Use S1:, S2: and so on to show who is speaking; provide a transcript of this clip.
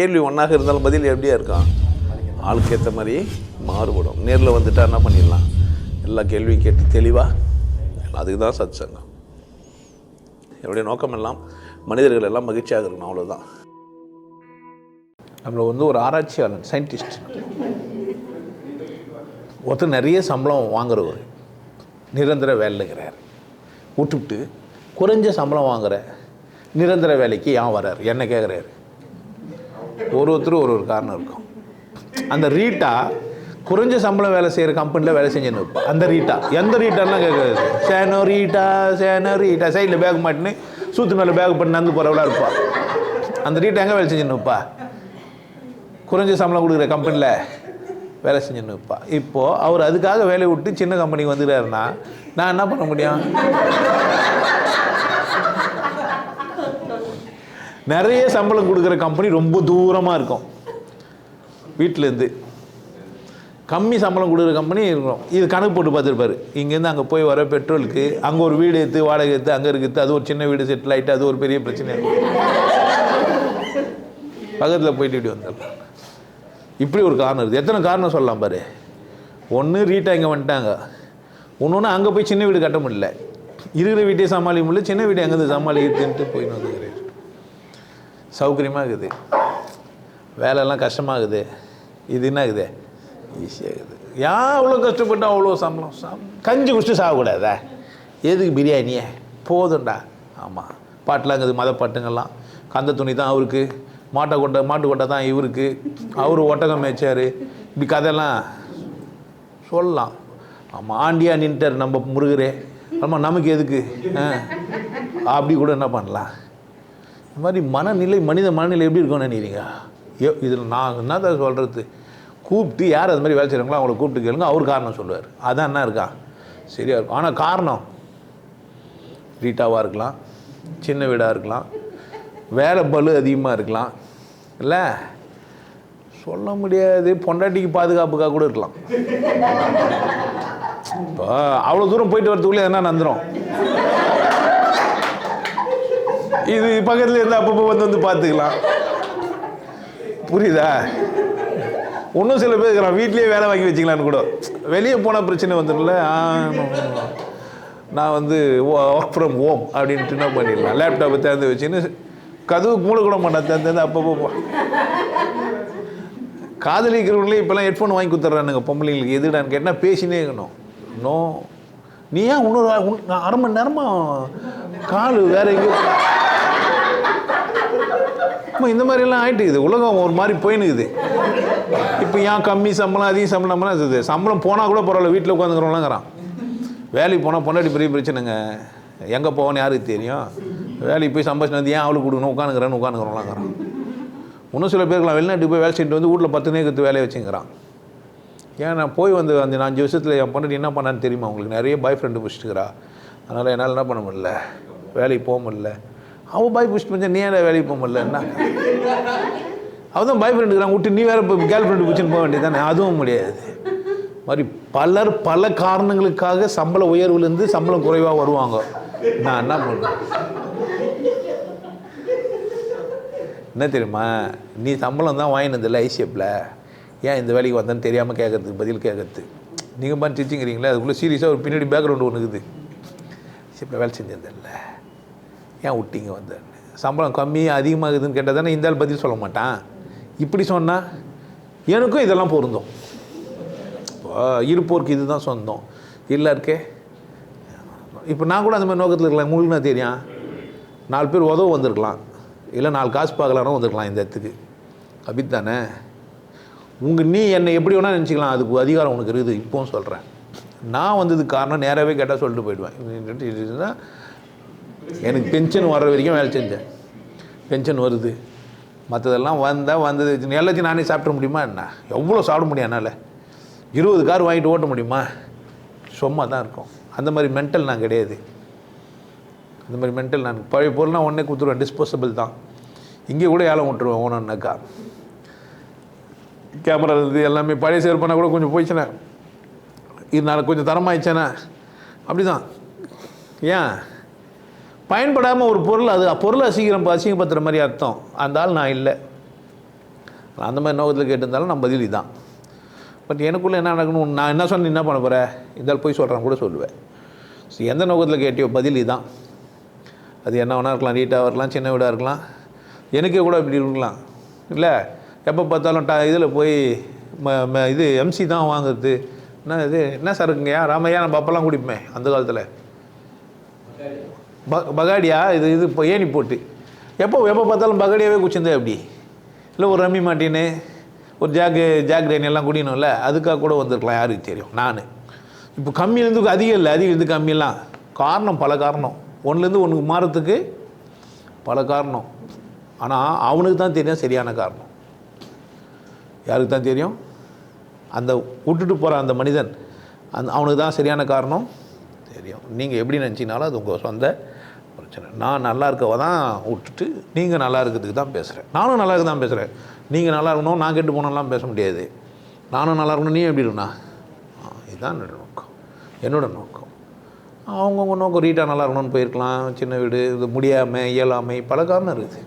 S1: கேள்வி ஒன்றாக இருந்தாலும் பதில் எப்படியா இருக்கான் ஆளுக்கு ஏற்ற மாதிரி மாறுபடும். நேரில் வந்துட்டா என்ன பண்ணிடலாம்? எல்லா கேள்வியும் கேட்டு தெளிவாக அதுக்கு தான் சத் சங்கம் என்னுடைய நோக்கம் எல்லாம் மனிதர்கள் எல்லாம் மகிழ்ச்சியாக இருக்கணும் அவ்வளோதான் நம்மளை வந்து ஒரு ஆராய்ச்சியாளன் சயின்டிஸ்ட் ஒருத்தர் நிறைய சம்பளம் வாங்குறவர். நிரந்தர வேலைங்கிறார் விட்டுவிட்டு குறைஞ்ச சம்பளம் வாங்குற நிரந்தர வேலைக்கு ஏன் வர்றார் என்ன கேட்குறாரு ஒரு ஒருத்தர் ஒரு ஒரு காரணம் இருக்கும். அந்த ரீட்டா குறைஞ்ச சம்பளம் வேலை செய்கிற கம்பெனியில் வேலை செஞ்சுன்னு இருப்பான் அந்த ரீட்டா. எந்த ரீட்டாலாம் கேட்குறது சேனோ ரீட்டா சேனோ ரீட்டா. சைடில் பேக் மாட்டின்னு சூத்து மேலே பேக் பண்ணி நடந்து போகிறவளா இருப்பா. அந்த ரீட்டா எங்கே வேலை செஞ்சுன்னு இருப்பா? குறைஞ்ச சம்பளம் கொடுக்குற கம்பெனியில் வேலை செஞ்சுன்னு இருப்பா. இப்போது அவர் அதுக்காக வேலையை விட்டு சின்ன கம்பெனிக்கு வந்துடுறாருன்னா நான் என்ன பண்ண முடியும்? நிறைய சம்பளம் கொடுக்குற கம்பெனி ரொம்ப தூரமாக இருக்கும். வீட்டிலேருந்து கம்மி சம்பளம் கொடுக்குற கம்பெனி இருக்கும். இது கணக்கு போட்டு பார்த்துருப்பாரு. இங்கேருந்து அங்கே போய் வர பெட்ரோலுக்கு அங்கே ஒரு வீடு எடுத்து வாடகை எடுத்து அங்கே இருக்குது. அது ஒரு சின்ன வீடு செட்டில் ஆகிட்டு அது ஒரு பெரிய பிரச்சனை. பக்கத்தில் போயிட்டு இப்படி வந்துடலாம் இப்படி ஒரு காரணம் இருக்குது. எத்தனை காரணம் சொல்லலாம் பாரு. ஒன்று ரீட்டா இங்கே வந்துட்டாங்க. இன்னொன்று அங்கே போய் சின்ன வீடு கட்ட முடியல. இருக்கிற வீட்டையே சமாளிக்க முடியல. சின்ன வீடு எங்கேருந்து சமாளிக்கிறதுன்ட்டு போயின்னு வந்துக்கிறேன் சௌகரியமாக இருக்குது வேலையெல்லாம் கஷ்டமாகுது. இது என்ன இருக்குது ஈஸியாக இருக்குது ஏன் அவ்வளோ கஷ்டப்பட்டு அவ்வளோ சம்பளம்? சம் கஞ்சி குடிச்சு சாகக்கூடாதா? எதுக்கு பிரியாணியே? போதும்டா. ஆமாம் பாட்டெலாம் இருக்குது மத பாட்டுங்கள்லாம் கந்த துணி தான் அவருக்கு. மாட்டை கொட்டை மாட்டு கொட்டை தான் இவருக்கு. அவர் ஒட்டகம் மேய்ச்சார். இப்படி கதையெல்லாம் சொல்லலாம். ஆமாம் ஆண்டியா நின்ட்டார் நம்ம முருகரே. ஆமாம் நமக்கு எதுக்கு? ஆ. அப்படி கூட என்ன பண்ணலாம்? இந்த மாதிரி மனநிலை மனித மனநிலை எப்படி இருக்கும்னு நினைக்கிறீங்க? ஐயோ இதில் நான் என்னதான் சொல்கிறது கூப்பிட்டு யார் அது மாதிரி வேலை செய்கிறாங்களோ அவங்கள கூப்பிட்டு கேளுங்க அவர் காரணம் சொல்லுவார். அதான் என்ன இருக்கா? சரியாக இருக்கும். ஆனால் காரணம் ரீட்டாவாக இருக்கலாம் சின்ன வீடாக இருக்கலாம் வேலை பளு அதிகமாக இருக்கலாம். இல்லை சொல்ல முடியாது பொண்டாட்டிக்கு பாதுகாப்புக்காக கூட இருக்கலாம். இப்போ அவ்வளோ தூரம் போயிட்டு வரதுக்குள்ளே எதனா நந்துடும் இது பக்கத்தில் இருந்து அப்பப்போ வந்து வந்து பார்த்துக்கலாம். புரியுதா? இன்னும் சில பேர் இருக்கிறான் வீட்லேயே வேலை வாங்கி வச்சுக்கலான்னு கூட. வெளியே போனால் பிரச்சனை வந்துடும்ல ஆ, நான் வந்து ஒர்க் ஃப்ரம் ஹோம் அப்படின்ட்டு என்ன பண்ணிடலாம். லேப்டாப்பை திறந்து வச்சுன்னு கதவு மூளை கூட மாட்டேன். திறந்து அப்பப்போ காதலிக்கிறவங்களே இப்போல்லாம் ஹெட்ஃபோன் வாங்கி கொடுத்துட்றானுங்க. பொம்பளைங்களுக்கு எதுடான்னு கேட்டால் பேசினே இருக்கணும். நோ நீ ஏன் இன்னொரு அரை மணி நேரமாக கால் வேற எங்கேயோ அம்மா, இந்த மாதிரிலாம் ஆயிட்டு இது உலகம் ஒரு மாதிரி போயினுக்குது. இப்போ ஏன் கம்மி சம்பளம் அதிக சம்பளம்னா இது சம்பளம் போனால் கூட பரவாயில்ல வீட்டில் உட்காந்துக்கிறவங்களாங்கிறான் வேலைக்கு போனால் பொண்டாட்டி பெரிய பிரச்சனைங்க. எங்கே போவோன்னு யாருக்கு தெரியும்? வேலைக்கு போய் சம்பாதிச்சு வந்து ஏன் அவளுக்கு கொடுக்கணும்? உட்காந்துக்கிறேன்னு உட்காந்துக்கிறோம்லாங்கிறான். இன்னும் சில பேருக்குலாம் வெளிநாட்டுக்கு போய் வேலை செஞ்சுட்டு வந்து வீட்டில் பத்து நேரத்து வேலையை வச்சுங்கிறான். ஏன் நான் போய் வந்து அந்த அஞ்சு வருஷத்தில் என் பொண்டாட்டி என்ன பண்ணான்னு தெரியுமா உங்களுக்கு? நிறைய பாய் ஃப்ரெண்டு பிடிச்சிட்டுக்கிறா அதனால் என்னால் என்ன பண்ண முடியல? வேலைக்கு போக முடியல. அவன் பாய் பிடிச்சிட்டு வந்து நீ ஏன் வேலைக்கு போக முடியல? என்ன? அவள் பாய் ஃப்ரெண்டு விட்டு நீ வேறு இப்போ கேர்ள் ஃப்ரெண்டு பிடிச்சின்னு போக வேண்டியது அதுவும் முடியாது. மாதிரி பலர் பல காரணங்களுக்காக சம்பள உயர்வுலேருந்து சம்பளம் குறைவாக வருவாங்க. நான் என்ன பண்ணுவேன்? என்ன தெரியுமா? நீ சம்பளம் தான் வாங்கினதில்ல ஐசிஎப்பில் ஏன் இந்த வேலைக்கு வந்தேன்னு தெரியாமல் கேட்கறதுக்கு பதில் கேட்கறது? நீங்கள் பண்ணி டீச்சிங்கிறீங்களே அதுக்குள்ளே சீரியஸாக ஒரு பின்னாடி பேக்ரவுண்டு ஒன்று இருக்குது. ஐசிஎப்பில் வேலை செஞ்சதில்ல ஏன் விட்டீங்க வந்தேன்னு சம்பளம் கம்மி அதிகமாகுதுன்னு கேட்டால் தானே இந்த ஆள் பதில் சொல்ல மாட்டான். இப்படி சொன்னால் எனக்கும் இதெல்லாம் பொருந்தும். இருப்போருக்கு இதுதான் சொந்தம். இல்லை இருக்கே. இப்போ நான் கூட அந்த மாதிரி நோக்கத்தில் இருக்கலாம் உங்களுக்கு என்ன தெரியும்? நாலு பேர் உதவு வந்திருக்கலாம். இல்லை நாலு காசு பார்க்கலான்னு வந்திருக்கலாம் இந்த இடத்துக்கு. அப்படித்தானே உங்கள் நீ என்னை எப்படி வேணால் நினச்சிக்கலாம். அதுக்கு அதிகாரம் உனக்கு இருக்குது. இப்போவும் சொல்கிறேன் நான் வந்ததுக்கு காரணம் நேராகவே கேட்டால் சொல்லிட்டு போயிடுவேன். எனக்கு பென்ஷன் வர்ற வரைக்கும் வேலை செஞ்சேன். பென்ஷன் வருது. மற்றதெல்லாம் வந்தால் வந்தது. எல்லாத்தையும் நானே சாப்பிட முடியுமா என்ன? எவ்வளோ சாப்பிட முடியும் என்னால்? இருபது கார் வாங்கிட்டு ஓட்ட முடியுமா? சும்மா தான் இருக்கும். அந்த மாதிரி மென்டல் நான் கிடையாது. அந்த மாதிரி மென்டல் நான் பழைய பொருள்னா உடனே கொடுத்துருவேன். டிஸ்போசபிள் தான். இங்கே கூட ஏலம் விட்டுருவேன் ஓனன்னாக்கா கேமரா இது எல்லாமே பழைய சேர் பண்ணால் கூட கொஞ்சம் போயிடுச்சுண்ணே இது நான் கொஞ்சம் தரமாகிடுச்சேண்ணே அப்படி தான் ஏன்? பயன்படாமல் ஒரு பொருள் அது பொருளை சீக்கிரம் அசிங்கப்படுத்துகிற மாதிரி அர்த்தம். அந்த ஆள் நான் இல்லை. அந்த மாதிரி நோக்கத்தில் கேட்டிருந்தாலும் நான் பதில் இதான். பட் எனக்குள்ளே என்ன நடக்கணும்? நான் என்ன சொன்னேன் என்ன பண்ண போகிறேன் இதால் போய் சொல்கிறேன் கூட சொல்லுவேன். ஸோ எந்த நோக்கத்தில் கேட்டியோ பதில் இதான். அது என்ன வேணா இருக்கலாம் நீட்டாக இருக்கலாம் சின்ன வீடாக இருக்கலாம். எனக்கே கூட இப்படி இருக்கலாம். இல்லை எப்போ பார்த்தாலும் ட இதில் போய் ம ம இது எம்சி தான் வாங்குறது. என்ன இது? என்ன சார் இருக்குங்கய்யா ராமையா நம்ம அப்போல்லாம் குடிப்போமே அந்த காலத்தில். ப பகாடியா? இது இது இப்போ ஏணி போட்டு. எப்போ எப்போ பார்த்தாலும் பகாடியாவே குச்சிருந்தே அப்படி இல்லை ஒரு ரம்மி மாட்டின்னு ஒரு ஜாக்கு ஜாக் டேனி எல்லாம் குடியணும்ல அதுக்காக கூட வந்திருக்கலாம் யாருக்கு தெரியும்? நான். இப்போ கம்மியிலேருந்து அதிகம் இல்லை அதிகம் கம்மியெல்லாம். காரணம் பல காரணம். ஒன்றுலேருந்து ஒன்றுக்கு மாறத்துக்கு பல காரணம். ஆனால் அவனுக்கு தான் தெரியும் சரியான காரணம். யாருக்கு தான் தெரியும்? அந்த விட்டுட்டு போகிற அந்த மனிதன் அந்த அவனுக்கு தான் சரியான காரணம் தெரியும். நீங்கள் எப்படி நினச்சினாலும் அது உங்கள் சொந்த பிரச்சனை. நான் நல்லா இருக்கவ தான் விட்டுட்டு நீங்கள் நல்லா இருக்கிறதுக்கு தான் பேசுகிறேன் நானும் நல்லா இருக்க தான் பேசுகிறேன் நீங்கள் நல்லா இருக்கணும் நான் கெட்டு போனோம்லாம் பேச முடியாது. நானும் நல்லா இருக்கணும் நீ எப்படி இருக்கணா இதுதான் என்னோட நோக்கம். என்னோடய நோக்கம். அவங்கவுங்க நோக்கம் ரீட்டாக நல்லா இருக்கணும்னு போயிருக்கலாம். சின்ன வீடு இது முடியாமை இயலாமை பல காரணம் இருக்குது.